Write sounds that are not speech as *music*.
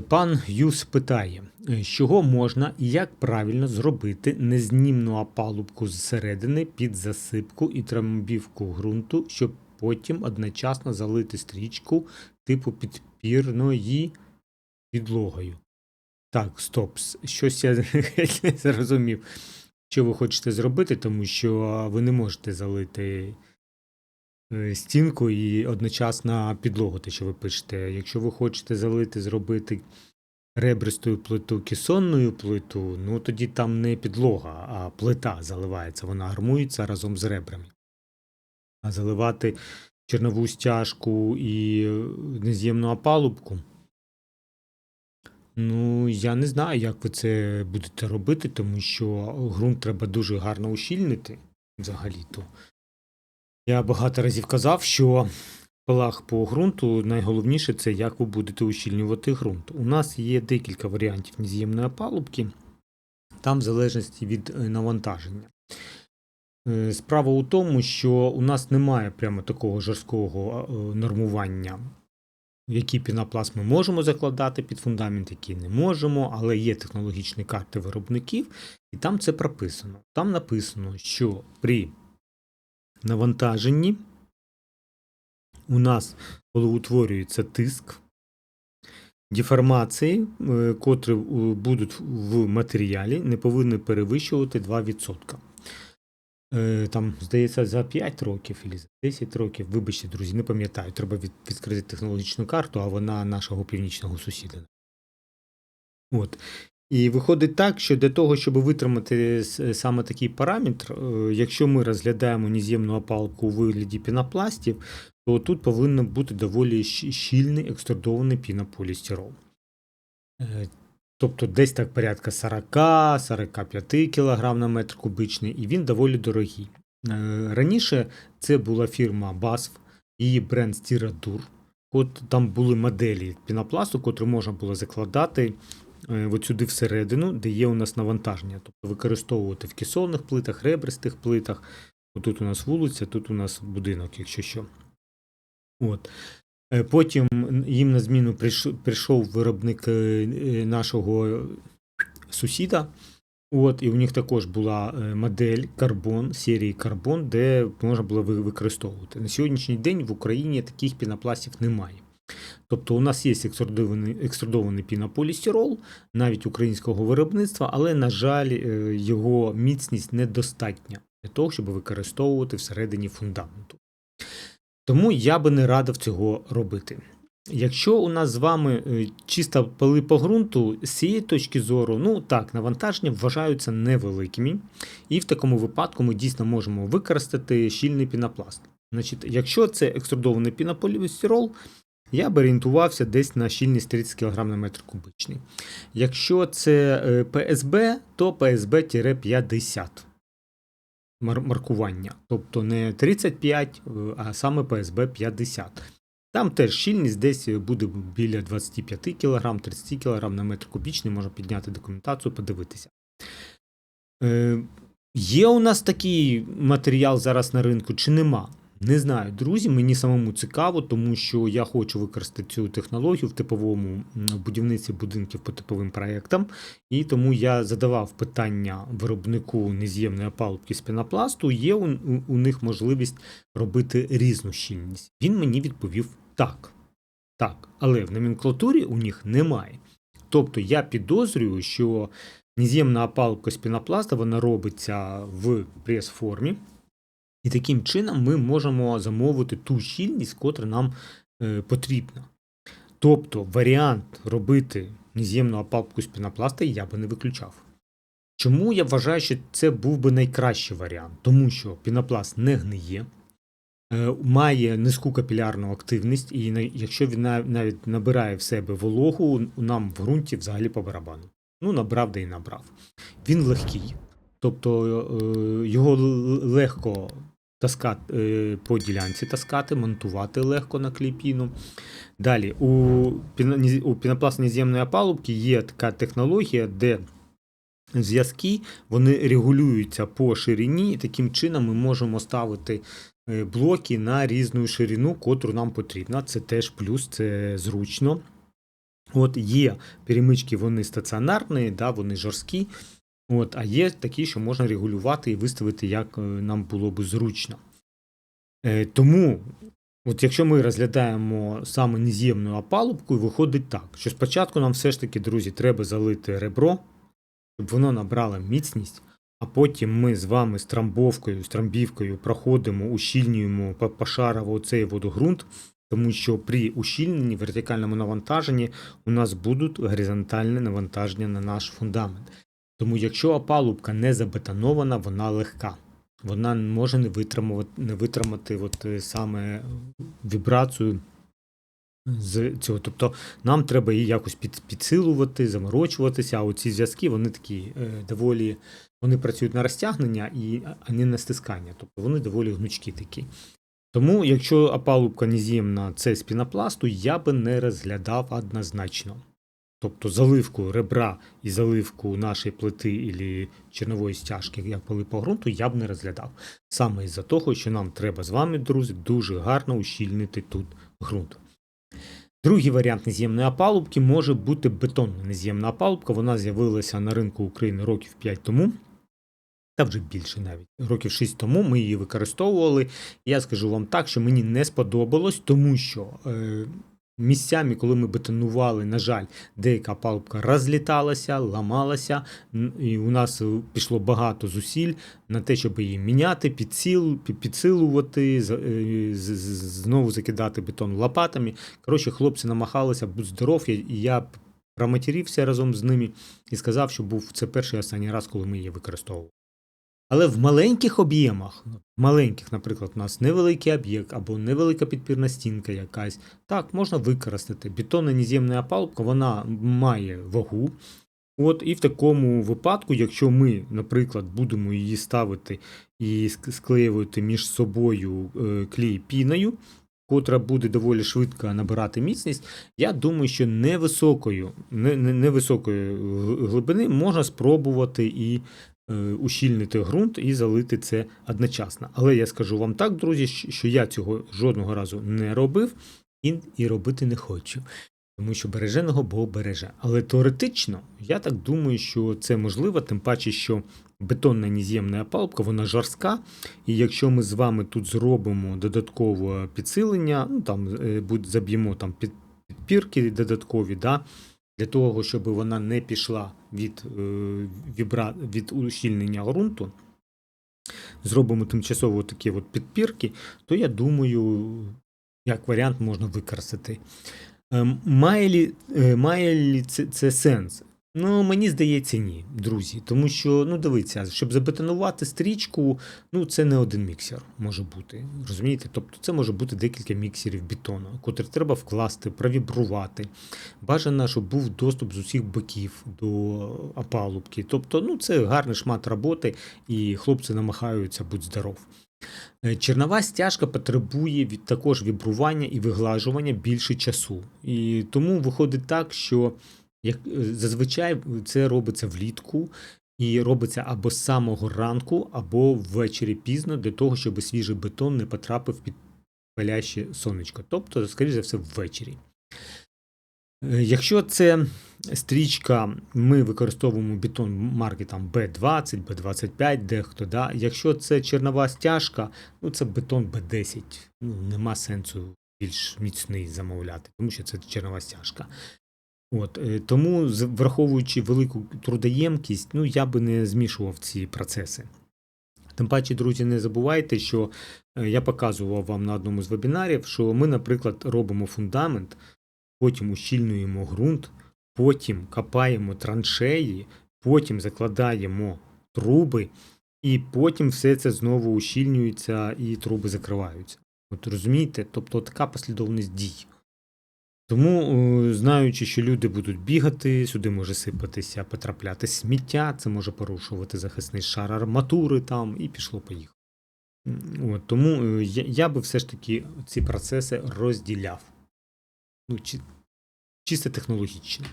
Пан Юс питає, е, з чого можна і як правильно зробити незнімну опалубку зсередини під засипку і трамбівку ґрунту, щоб потім одночасно залити стрічку типу підпірної підлогою. Так, стоп, щось я *laughs* не зрозумів, що ви хочете зробити, тому що ви не можете залити стінку і одночасно підлогу, те, що ви пишете. Якщо ви хочете залити, зробити ребристою плиту кесонною плиту, ну тоді там не підлога, а плита заливається, вона армується разом з ребрами. А заливати чорнову стяжку і е, нез'ємну опалубку. Ну, я не знаю, як ви це будете робити, тому що ґрунт треба дуже гарно ущільнити взагалі-то. Я багато разів казав, що в по ґрунту найголовніше це як ви будете ущільнювати ґрунт. У нас є декілька варіантів нез'ємної опалубки, там в залежності від е, навантаження. Е, Справа у тому, що у нас немає прямо такого жорсткого е, нормування, які пінопласт ми можемо закладати під фундамент, які не можемо, але є технологічні карти виробників, і там це прописано. Там написано, що при навантаженні у нас, утворюється тиск, деформації, е, котрі е, будуть в матеріалі, не повинні перевищувати 2%. Е, Там, здається, за 5 років або за 10 років, вибачте, друзі, не пам'ятаю, треба відкрити технологічну карту, а вона нашого північного сусіда. От. І виходить так, що для того, щоб витримати саме такий параметр, е, якщо ми розглядаємо нез'ємну опалку у вигляді пінопластів, то тут повинен бути доволі щільний екструдований пінополістирол. Е, Тобто десь так порядка 40-45 кг на метр кубичний, і він доволі дорогий. Е, Раніше це була фірма BASF, її бренд Стірадур. От там були моделі пінопласту, котрі можна було закладати от сюди всередину, де є у нас навантаження. Тобто використовувати в кесонних плитах, ребристих плитах. Тут у нас вулиця, тут у нас будинок, якщо що. От. Е, Потім їм на зміну прийшов виробник е, е, нашого сусіда. От, і у них також була е, модель карбон, серії карбон, де можна було використовувати. На сьогоднішній день в Україні таких пінопластів немає. Тобто у нас є екструдований, екструдований пінополістирол, навіть українського виробництва, але, на жаль, е, його міцність недостатня для того, щоб використовувати всередині фундаменту. Тому я би не радив цього робити. Якщо у нас з вами е, чисто поли по ґрунту, з цієї точки зору, ну так, навантаження вважаються невеликими, і в такому випадку ми дійсно можемо використати щільний пінопласт. Значить, якщо це екструдований пінополістирол, я б орієнтувався десь на щільність 30 кг на метр кубичний. Якщо це е, ПСБ, то ПСБ-50 маркування. Тобто не 35, е, а саме ПСБ 50. Там теж щільність десь буде біля 25 кг, 30 кг на метр кубічний, можна підняти документацію, подивитися. Е, є у нас такий матеріал зараз на ринку чи нема? Не знаю, друзі, мені самому цікаво, тому що я хочу використати цю технологію в типовому будівництві будинків по типовим проєктам. І тому я задавав питання виробнику нез'ємної опалубки з пінопласту, є у, у, них можливість робити різну щільність. Він мені відповів так. Так, але в номенклатурі у них немає. Тобто я підозрюю, що нез'ємна опалубка з пінопласта вона робиться в прес-формі, і таким чином ми можемо замовити ту щільність, котра нам е, потрібна. Тобто варіант робити нез'ємну опалубку з пінопласта я би не виключав. Чому я вважаю, що це був би найкращий варіант? Тому що пінопласт не гниє, е, має низьку капілярну активність, і на- якщо він нав- навіть набирає в себе вологу, нам в ґрунті взагалі по барабану. Ну, набрав де і набрав. Він легкий, тобто е, його легко таскати, е, по ділянці таскати, монтувати легко на кліпіну. Далі, у, у пінопласт неземної опалубки є така технологія, де зв'язки вони регулюються по ширині, і таким чином ми можемо ставити е, блоки на різну ширину, котру нам потрібна. Це теж плюс, це зручно. От є перемички, вони стаціонарні, да, вони жорсткі. От, а є такі, що можна регулювати і виставити, як е, нам було би зручно. Е, тому, от якщо ми розглядаємо саме нез'ємну опалубку, виходить так, що спочатку нам все ж таки, друзі, треба залити ребро, щоб воно набрало міцність, а потім ми з вами з трамбовкою, з трамбівкою проходимо, ущільнюємо пошарово оцей водогрунт, тому що при ущільненні, вертикальному навантаженні у нас будуть горизонтальне навантаження на наш фундамент. Тому якщо опалубка не забетонована, вона легка. Вона може не витримувати, не витримати от, е, саме вібрацію з цього. Тобто нам треба її якось під, підсилувати, заморочуватися, а оці зв'язки вони такі е, доволі вони працюють на розтягнення і, а не на стискання. Тобто вони доволі гнучкі такі. Тому, якщо опалубка нез'ємна це з пінопласту, я би не розглядав однозначно. Тобто заливку ребра і заливку нашої плити і чернової стяжки, як поли по ґрунту, я б не розглядав. Саме із-за того, що нам треба з вами, друзі, дуже гарно ущільнити тут ґрунт. Другий варіант нез'ємної опалубки може бути бетонна нез'ємна опалубка. Вона з'явилася на ринку України років 5 тому, та вже більше навіть. Років 6 тому ми її використовували. Я скажу вам так, що мені не сподобалось, тому що е, місцями, коли ми бетонували, на жаль, деяка палубка розліталася, ламалася, і у нас е, пішло багато зусиль на те, щоб її міняти, підсил, пі- підсилувати, е, знову закидати бетон лопатами. Коротше, хлопці намагалися, будь здоров, я- і я проматерівся разом з ними і сказав, що був це перший останній раз, коли ми її використовували. Але в маленьких об'ємах, в маленьких, наприклад, у нас невеликий об'єкт або невелика підпірна стінка якась, так, можна використати. Бетонна неземна опалубка, вона має вагу. От, і в такому випадку, якщо ми, наприклад, будемо її ставити і склеювати між собою е, клей піною, котра буде доволі швидко набирати міцність, я думаю, що невисокою, не, не, невисокої глибини можна спробувати і ущільнити ґрунт і залити це одночасно. Але я скажу вам так, друзі, що я цього жодного разу не робив і, і робити не хочу. Тому що береженого Бог береже. Але теоретично, я так думаю, що це можливо, тим паче, що бетонна незємна опалубка, вона жорстка. І якщо ми з вами тут зробимо додаткове підсилення, ну там е, будь- заб'ємо там під, підпірки додаткові, да, для того, щоб вона не пішла від, е, вібра... від ущільнення ґрунту, зробимо тимчасово такі от підпірки, то я думаю, як варіант можна використати. Ем, Має лі, е, має лі це, це сенс? Ну, мені здається, ні, друзі. Тому що, ну, дивіться, щоб забетонувати стрічку, ну, це не один міксер може бути. Розумієте? Тобто це може бути декілька міксерів бетону, котрі треба вкласти, провібрувати. Бажано, щоб був доступ з усіх боків до опалубки. Тобто, ну, це гарний шмат роботи, і хлопці намагаються будь здоров. Е, Чернова стяжка потребує від також вібрування і виглажування більше часу. І тому виходить так, що як е, зазвичай це робиться влітку і робиться або з самого ранку, або ввечері пізно для того, щоб свіжий бетон не потрапив під паляще сонечко. Тобто, скоріш за все, ввечері. Е, Якщо це стрічка, ми використовуємо бетон марки там B20, B25, дехто. Да? Якщо це чернова стяжка, ну це бетон B10. Ну, нема сенсу більш міцний замовляти, тому що це чернова стяжка. От, е, тому, враховуючи велику трудоємкість, ну я би не змішував ці процеси. Тим паче, друзі, не забувайте, що е, я показував вам на одному з вебінарів, що ми, наприклад, робимо фундамент, потім ущільнюємо ґрунт, потім копаємо траншеї, потім закладаємо труби, і потім все це знову ущільнюється і труби закриваються. От розумієте? Тобто така послідовність дій. Тому, е, знаючи, що люди будуть бігати, сюди може сипатися, потрапляти сміття, це може порушувати захисний шар арматури там, і пішло поїхало. От, тому е, я, я би все ж таки ці процеси розділяв. Ну, чи, чисто технологічно.